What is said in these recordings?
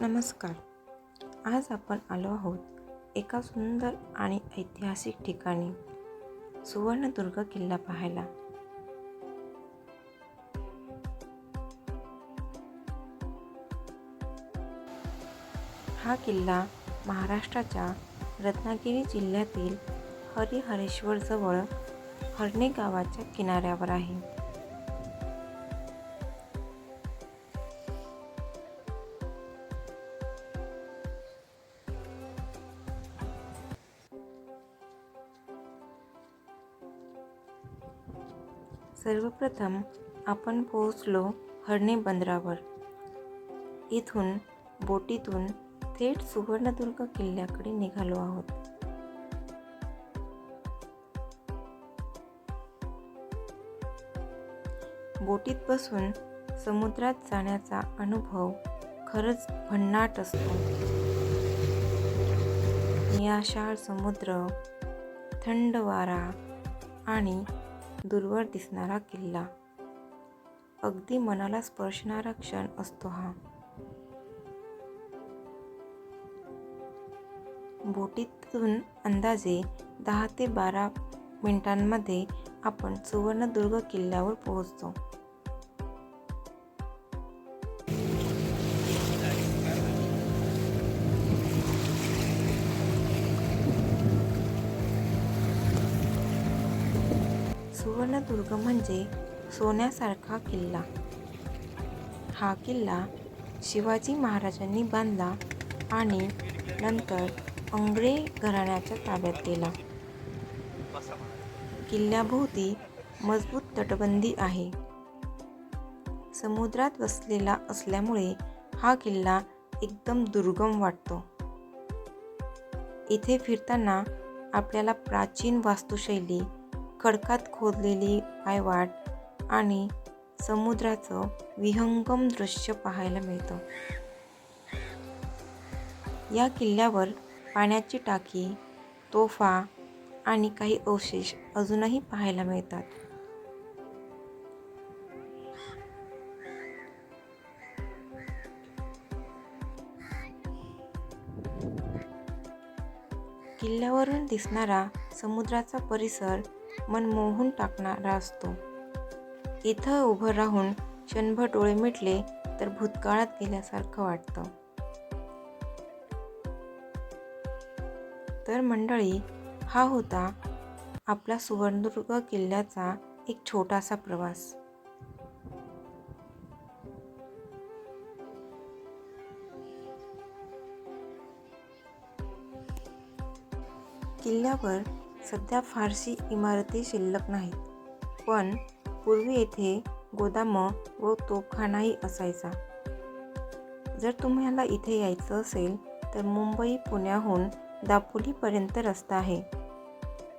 नमस्कार. आज आपण आलो आहोत एका सुंदर आणि ऐतिहासिक ठिकाणी सुवर्णदुर्ग किल्ला पाहायला. हा किल्ला महाराष्ट्राच्या रत्नागिरी जिल्ह्यातील हरिहरेश्वर जवळ गावाच्या किनाऱ्यावर आहे. सर्वप्रथम आपण पोहोचलो हर्णे बंदरावर. इथून बोटीतून थेट सुवर्णदुर्ग किल्ल्याकडे निघालो आहोत. बोटीत बसून समुद्रात जाण्याचा अनुभव खरंच भन्नाट असतो. निळाशार समुद्र थंड वारा आणि दूरवर दिसणारा किल्ला. अगदी मनाला स्पर्शणारा क्षण असतो हा. बोटीतून अंदाजे दहा ते बारा मिनिटांमध्ये आपण सुवर्णदुर्ग किल्ल्यावर पोहोचतो. सुवर्णदुर्ग म्हणजे सोन्यासारखा किल्ला. हा किल्ला शिवाजी महाराजांनी बांधला आणि नंतर अंग्रे घराण्याच्या ताब्यात गेला. किल्ल्याभोवती मजबूत तटबंदी आहे. समुद्रात वसलेला असल्यामुळे हा किल्ला एकदम दुर्गम वाटतो. इथे फिरताना आपल्याला प्राचीन वास्तुशैली खडकात खोदलेली पायवाट आणि समुद्राचं विहंगम दृश्य पाहायला मिळतं. या किल्ल्यावर पाण्याची टाकी तोफा आणि काही अवशेष अजूनही पाहायला मिळतात. किल्ल्यावरून दिसणारा समुद्राचा परिसर मन मोहून टाकणारा असतो. इथं उभं राहून क्षणभर डोळे मिटले तर भूतकाळात गेल्यासारखं वाटतं. तर मंडळी हा होता आपला सुवर्णदुर्ग किल्ल्याचा एक छोटासा प्रवास. किल्ल्यावर सध्या फारशी इमारती शिल्लक नाहीत. पण पूर्वी येथे गोदामं व तोफखानाही असायचा. जर तुम्हाला इथे यायचं असेल तर मुंबई पुण्याहून दापोलीपर्यंत रस्ता आहे.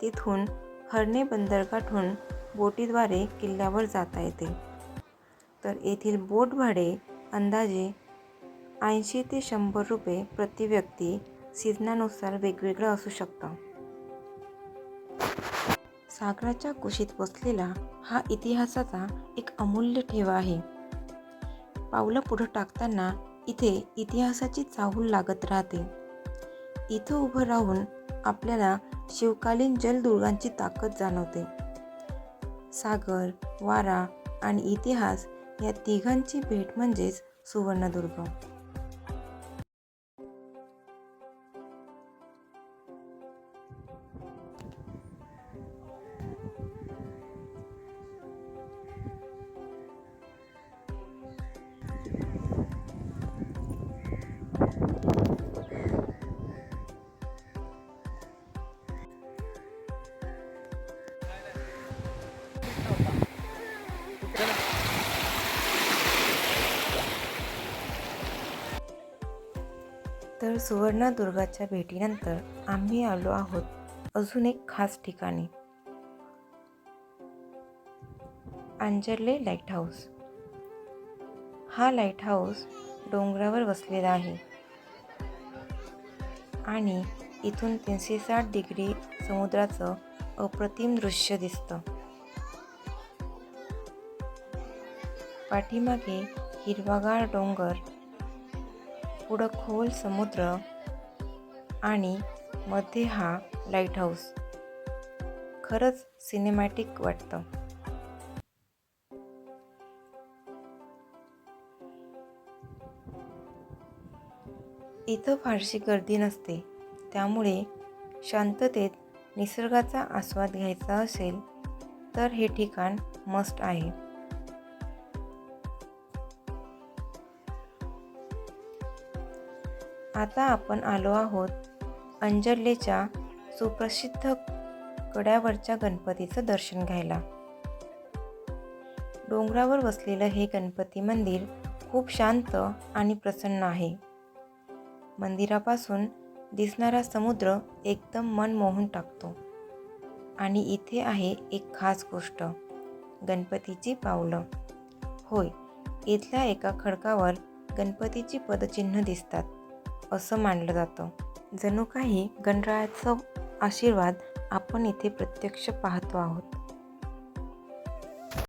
तिथून हरणे बंदरगाठून बोटीद्वारे किल्ल्यावर जाता येते. तर येथील बोट भाडे अंदाजे ऐंशी ते शंभर रुपये प्रति व्यक्ती सीजनानुसार वेगवेगळं असू शकतं. सागराच्या कुशीत बसलेला हा इतिहासाचा एक अमूल्य ठेवा आहे. पावलं पुढं टाकताना इथे इतिहासाची चाहूल लागत राहते. इथं उभं राहून आपल्याला शिवकालीन जलदुर्गांची ताकद जाणवते. सागर वारा आणि इतिहास या तिघांची भेट म्हणजेच सुवर्णदुर्ग. तर सुवर्णदुर्गाच्या भेटीनंतर आम्ही आलो आहोत अजून एक खास ठिकाणी. आंजर्ले लाइट हाऊस हा लाइट हाऊस डोंगरावर वसलेला आहे. आणि इथून तीनशे साठ डिग्री समुद्राचं अप्रतिम दृश्य दिसतं. पाठीमागे हिरवागार डोंगर पुढं खोल समुद्र आणि मध्ये हा लाइट हाऊस खरंच सिनेमॅटिक वाटतं. इथं फारशी गर्दी नसते. त्यामुळे शांततेत निसर्गाचा आस्वाद घ्यायचा असेल तर हे ठिकाण मस्ट आहे. आता आपण आलो आहोत अंजर्लेच्या सुप्रसिद्ध कड्यावरच्या गणपतीचं दर्शन घ्यायला. डोंगरावर वसलेलं हे गणपती मंदिर खूप शांत आणि प्रसन्न आहे. मंदिरापासून दिसणारा समुद्र एकदम मन मोहून टाकतो. आणि इथे आहे एक खास गोष्ट गणपतीची पावलं. होय इथल्या एका खडकावर गणपतीची पदचिन्ह दिसतात. असं मानलं जातं. जणू काही गणरायाचा आशीर्वाद आपण इथे प्रत्यक्ष पाहतो आहोत.